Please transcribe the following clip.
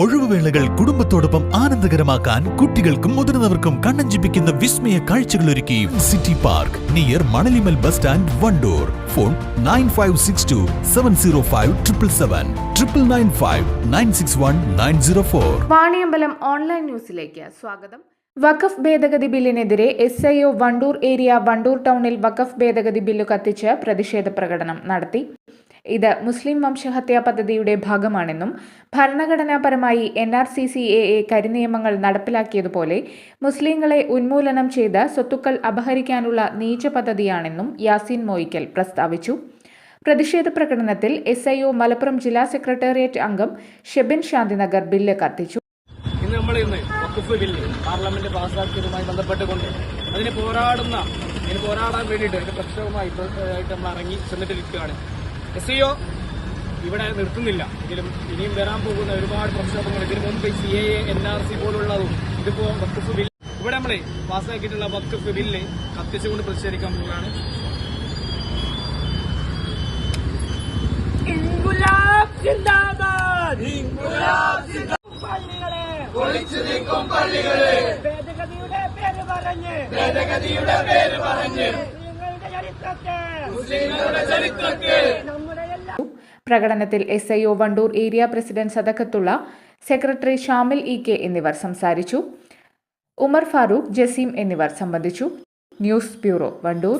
ഒഴിവുവേളകൾ കുടുംബത്തോടൊപ്പം ആനന്ദകരമാക്കാൻ കുട്ടികൾക്കും മുതിർന്നവർക്കും കണ്ണഞ്ചിപ്പിക്കുന്ന വിസ്മയ കാഴ്ചകൾ ഒരുക്കി city park near Manalimal bus stand Wandoor. Phone nine five six two seven zero five triple seven. Triple nine five nine six one nine zero four. Vaniyambalam online ന്യൂസിലേക്ക് സ്വാഗതം. വഖഫ് ഭേദഗതി ബില്ലിനെതിരെ S I O Wandoor area Wandoor ടൗണിൽ വഖഫ് ഭേദഗതി bill കത്തിച്ച് പ്രതിഷേധ പ്രകടനം നടത്തി. ഇത് മുസ്ലിം വംശഹത്യാ പദ്ധതിയുടെ ഭാഗമാണെന്നും ഭരണഘടനാപരമായി N R C C A A കരിനിയമങ്ങൾ നടപ്പിലാക്കിയതുപോലെ മുസ്ലിങ്ങളെ ഉന്മൂലനം ചെയ്ത് സ്വത്തുക്കൾ അപഹരിക്കാനുള്ള നീച്ച പദ്ധതിയാണെന്നും യാസിൻ മൊയ്ക്കൽ പ്രസ്താവിച്ചു. പ്രതിഷേധ പ്രകടനത്തിൽ എസ് ഐ ഒ മലപ്പുറം ജില്ലാ സെക്രട്ടേറിയറ്റ് അംഗം ഷെബിൻ ശാന്തിനഗർ ബില്ല് കത്തിച്ചു. ഇന്ന് നമ്മൾ പാർലമെന്റ് ബന്ധപ്പെട്ടുകൊണ്ട് അതിന് പോരാടുന്ന ഇതിന് പോരാടാൻ വേണ്ടിയിട്ട് അതിന്റെ നമ്മൾ ഇറങ്ങി ചെന്നിട്ടിരിക്കുകയാണ്. എസ് ഇഒ ഇവിടെ നിർത്തുന്നില്ല. എങ്കിലും ഇനിയും വരാൻ പോകുന്ന ഒരുപാട് പ്രക്ഷോഭങ്ങൾ. ഇതിനു മുമ്പ് C A N R C പോലുള്ളതും ഇതിപ്പോ വക്കഫ് ബില്ല്. ഇവിടെ നമ്മൾ പാസ്സാക്കിയിട്ടുള്ള വക്കഫ് ബില്ല് കത്തിച്ചുകൊണ്ട് പ്രതിഷേധിക്കാൻ പോവുകയാണ്. ഭേദഗതിയുടെ പേര് പറഞ്ഞ് ഭേദഗതിയുടെ പേര് പറഞ്ഞ് മുസ്ലിങ്ങളുടെ ചരിത്രത്തെ മുസ്ലിങ്ങളുടെ ചരിത്രത്തെ നമ്മുടെ എല്ലാ പ്രകടനത്തിൽ S I O Wandoor area president Sadakathulla secretary Shamil E K എന്നിവർ സംസാരിച്ചു. ഉമർ ഫാറൂഖ് ജസീം എന്നിവർ സംബന്ധിച്ചു. News bureau Wandoor.